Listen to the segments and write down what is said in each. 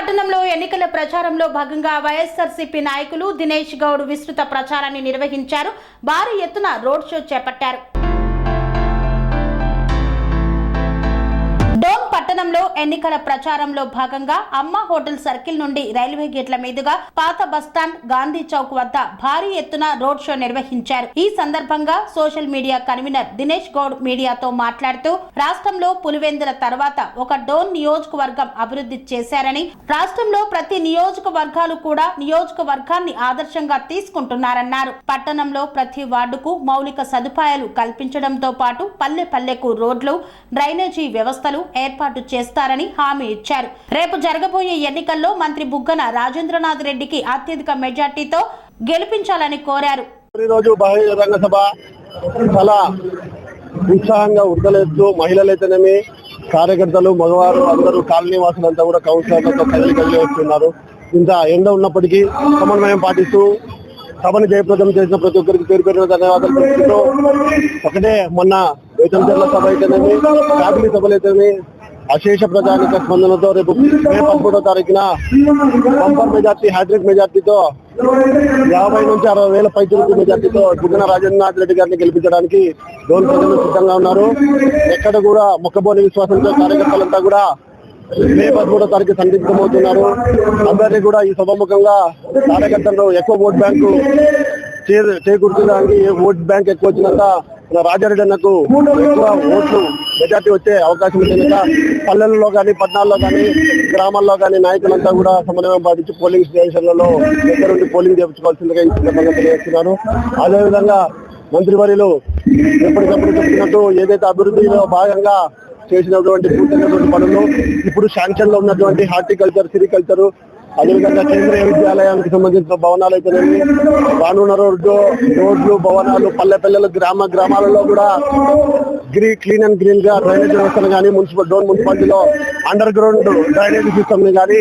పట్టణంలో ఎన్నికల ప్రచారంలో భాగంగా వైఎస్ఆర్సీపీ నాయకులు దినేష్ గౌడ్ విస్తృత ప్రచారాన్ని నిర్వహించారు. భారీ ఎత్తున రోడ్ షో చేపట్టారు. పట్టణంలో ఎన్నికల ప్రచారంలో భాగంగా అమ్మ హోటల్ సర్కిల్ నుండి రైల్వే గేట్ల మీదుగా పాత బస్టాండ్ గాంధీ చౌక్ వద్ద భారీ ఎత్తున రోడ్ షో నిర్వహించారు. ఈ సందర్భంగా social media convener Dinesh Goud మీడియాతో మాట్లాడుతూ రాష్ట్రంలో పులివెందుల తర్వాత ఒక డోన్ నియోజకవర్గం అభివృద్ధి చేశారని రాష్ట్రంలో ప్రతి నియోజకవర్గాలు కూడా నియోజకవర్గాన్ని ఆదర్శంగా తీసుకుంటున్నారన్నారు. పట్టణంలో ప్రతి వార్డుకు మౌలిక సదుపాయాలు కల్పించడంతో పాటు పల్లె పల్లెకు రోడ్లు డ్రైనేజీ వ్యవస్థలు ఏర్పాటు చేస్తారని హామీ ఇచ్చారు. రేపు జరగబోయే ఎన్నికల్లో మంత్రి బుగ్గన రాజేంద్రనాథ్ రెడ్డికి అత్యధిక మెజార్టీతో గెలిపించాలని కోరారు. ఈరోజు బహిరంగ సభ చాలా ఉత్సాహంగా ఉడతలేస్తూ మహిళలైతేనేమి కార్యకర్తలు మగవారు అందరూ కాలనీ వాసులంతా కూడా కౌన్సిలర్లతో కదిలి కదిలి వస్తున్నారు. ఇంత ఎండ ఉన్నప్పటికీ సమన్వయం పాటిస్తూ సభను జయప్రదం చేసిన ప్రతి ఒక్కరికి పేరు పేరు ధన్యవాదాలు తెలుపుతూ ఒకటే మొన్న వేతంచర్ల సభ అయితేనేమి ఫ్యామిలీ సభలు అయితేనేమి అశేష ప్రజానిక స్పందనతో రేపు మే పదమూడో తారీఖున బంపర్ మెజార్టీ హ్యాట్రిక్ మెజార్టీతో యాభై నుంచి అరవై వేల పైచులకు మెజార్టీతో బుగ్గన రాజేంద్రనాథ్ రెడ్డి గారిని గెలిపించడానికి డోన్ ప్రజలు సిద్ధంగా ఉన్నారు. ఎక్కడ కూడా మొక్కబోని విశ్వాసంతో కార్యకర్తలంతా కూడా మే పదమూడో తారీఖు సందిగ్ధమవుతున్నారు. అందరినీ కూడా ఈ సభముఖంగా కార్యకర్తలు ఎక్కువ ఓట్ బ్యాంకు చేకూర్చడానికి ఓట్ బ్యాంక్ ఎక్కువ వచ్చినంత రాజారెడ్డి అన్నకు ఎక్కువ ఓట్లు మెజార్టీ వచ్చే అవకాశం ఉంది కనుక పల్లెల్లో కానీ పట్టణాల్లో కానీ గ్రామాల్లో కానీ నాయకులంతా కూడా సమన్వయం పాటించి పోలింగ్ స్టేషన్లలో దగ్గరుండి పోలింగ్ చేయించుకోవాల్సిందిగా ఈ సందర్భంగా తెలియజేస్తున్నారు అదేవిధంగా మంత్రివర్యులు ఎప్పటికప్పుడు చెప్తున్నట్టు ఏదైతే అభివృద్ధిలో భాగంగా చేసినటువంటి పూర్తయినటువంటి పనులు ఇప్పుడు శాంక్షన్లో ఉన్నటువంటి హార్టికల్చర్ సిరికల్చర్ అదేవిధంగా కేంద్రీయ విద్యాలయానికి సంబంధించిన భవనాలు అయితేనేమి రానున్న రోడ్డు రోడ్లు భవనాలు పల్లె పిల్లలు గ్రామ గ్రామాలలో కూడా గ్రీ క్లీన్ అండ్ గ్రీన్గా డ్రైనేజ్ వ్యవస్థను కానీ మున్సిపల్ డోన్ మున్సిపాలిటీలో అండర్ గ్రౌండ్ డ్రైనేజ్ సిస్టమ్ని కానీ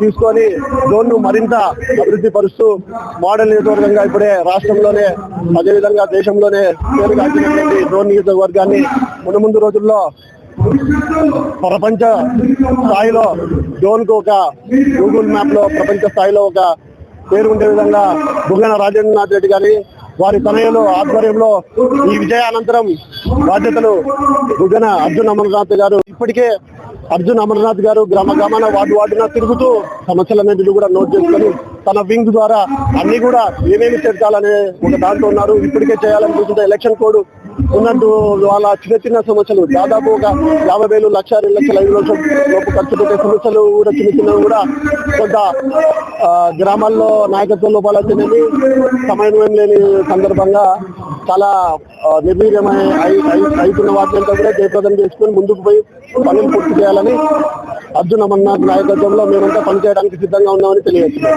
తీసుకొని డోన్ను మరింత అభివృద్ధి పరుస్తూ మోడల్ నియోజకవర్గంగా ఇప్పుడే రాష్ట్రంలోనే అదేవిధంగా దేశంలోనే డ్రోన్ డోన్ నియోజకవర్గాన్ని మునుముందు రోజుల్లో ప్రపంచ స్థాయిలో డోన్కు ఒక గూగుల్ మ్యాప్లో ప్రపంచ స్థాయిలో ఒక పేరు ఉండే విధంగా బుగ్గన రాజేంద్రనాథ్ రెడ్డి గారి వారి తనయులు ఆధ్వర్యంలో ఈ విజయానంతరం బాధ్యతలు బుగ్గన అర్జున్ అమర్నాథ్ గారు ఇప్పటికే అర్జున్ అమర్నాథ్ గారు గ్రామ గ్రామాన వార్డు వార్డున తిరుగుతూ సమస్యలన్నింటినీ కూడా నోట్ చేసుకొని తన వింగ్ ద్వారా అన్ని కూడా ఏమేమి చేర్చాలనే ఒక దాంట్లో ఉన్నారు. ఇప్పటికే చేయాలనుకుంటుంటే ఎలక్షన్ కోడ్ ఉన్నట్టు వాళ్ళ చిన్న చిన్న సమస్యలు దాదాపు ఒక యాభై వేలు లక్ష రెండు లక్షల ఐదు లక్షల లోపు ఖర్చు పెట్టే సమస్యలు కూడా చిన్న చిన్నవి కూడా కొంత గ్రామాల్లో నాయకత్వ లోపాలు వచ్చినవి సమన్వయం లేని సందర్భంగా చాలా నిర్వీర్యమై అవుతున్న వాటినంతా కూడా జయప్రదం చేసుకుని ముందుకు పోయి పనులు పూర్తి చేయాలని అర్జున్ అమర్నాథ్ నాయకత్వంలో మేమంతా పనిచేయడానికి సిద్ధంగా ఉన్నామని తెలియజేస్తున్నాం.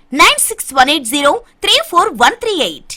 Nine six one eight zero three four one three eight